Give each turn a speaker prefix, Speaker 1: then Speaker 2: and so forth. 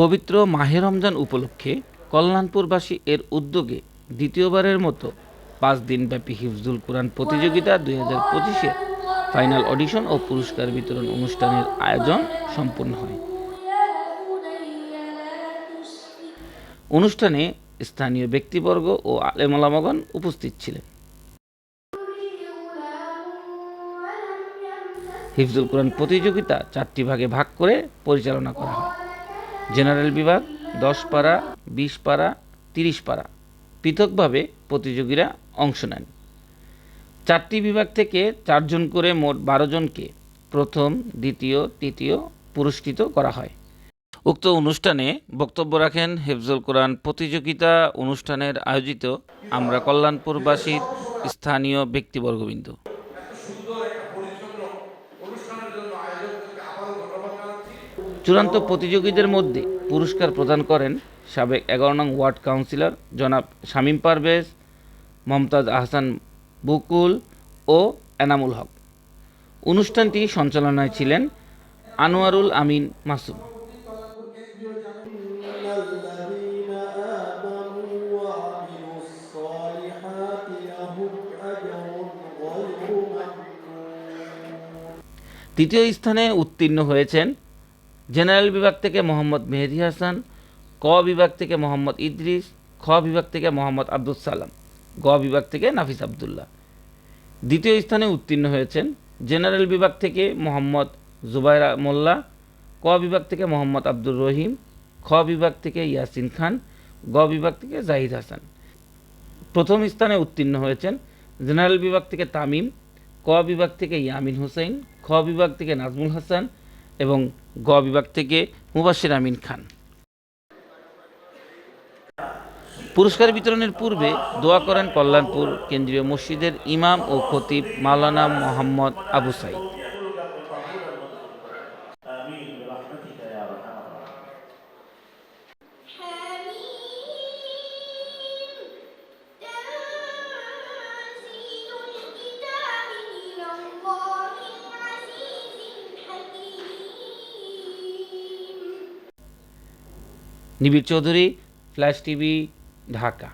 Speaker 1: পবিত্র মাহে রমজান উপলক্ষে কল্যাণপুরবাসী এর উদ্যোগে দ্বিতীয়বারের মতো পাঁচ দিনব্যাপী হিফজুল কোরআন প্রতিযোগিতা দুই হাজার পঁচিশে ফাইনাল অডিশন ও পুরস্কার বিতরণ অনুষ্ঠানের আয়োজন সম্পন্ন হয়। অনুষ্ঠানে স্থানীয় ব্যক্তিবর্গ ও আলেমলামগণ উপস্থিত ছিলেন। হিফজুল কোরআন প্রতিযোগিতা চারটি ভাগে ভাগ করে পরিচালনা করা হয়। জেনারেল বিভাগ, দশ পারা বিশ পারা তিরিশ পারা পৃথকভাবে প্রতিযোগীরা অংশ নেন। চারটি বিভাগ থেকে চারজন করে মোট বারো জনকে প্রথম, দ্বিতীয়, তৃতীয় পুরস্কৃত করা হয়। উক্ত অনুষ্ঠানে বক্তব্য রাখেন হেফজুল কোরআন প্রতিযোগিতা অনুষ্ঠানের আয়োজিত আমরা কল্যাণপুরবাসীর স্থানীয় ব্যক্তিবর্গবৃন্দ। চূড়ান্ত প্রতিযোগীদের মধ্যে পুরস্কার প্রদান করেন সাবেক এগারো নং ওয়ার্ড কাউন্সিলর জনাব শামীম পারভেজ, মমতাজ আহসান বুকুল ও এনামুল হক। অনুষ্ঠানটি সঞ্চালনায় ছিলেন আনোয়ারুল আমিন মাসুম। তৃতীয় স্থানে উত্তীর্ণ হয়েছেন জেনারেল বিভাগ থেকে মোহাম্মদ মেহেদি হাসান ক বিভাগ থেকে মোহাম্মদ ইদ্রিস খ বিভাগ থেকে মোহাম্মদ আব্দুল সালাম গ বিভাগ থেকে নাফিস আবদুল্লাহ দ্বিতীয় স্থানে উত্তীর্ণ হয়েছেন জেনারেল বিভাগ থেকে মোহাম্মদ জুবাইরা মোল্লা ক বিভাগ থেকে মোহাম্মদ আব্দুর রহিম খ বিভাগ থেকে ইয়াসিন খান গ বিভাগ থেকে জাহিদ হাসান প্রথম স্থানে উত্তীর্ণ হয়েছেন জেনারেল বিভাগ থেকে তামিম ক বিভাগ থেকে ইয়ামিন হোসেন খ বিভাগ থেকে নাজমুল হাসান এবং গ বিভাগ থেকে মুবাসির আমিন খান। পুরস্কার বিতরণের পূর্বে দোয়া করেন কল্যাণপুর কেন্দ্রীয় মসজিদের ইমাম ও খতিব মাওলানা মোহাম্মদ আবু সাইদ নিবিড় চৌধুরী ফ্ল্যাশ টিভি ঢাকা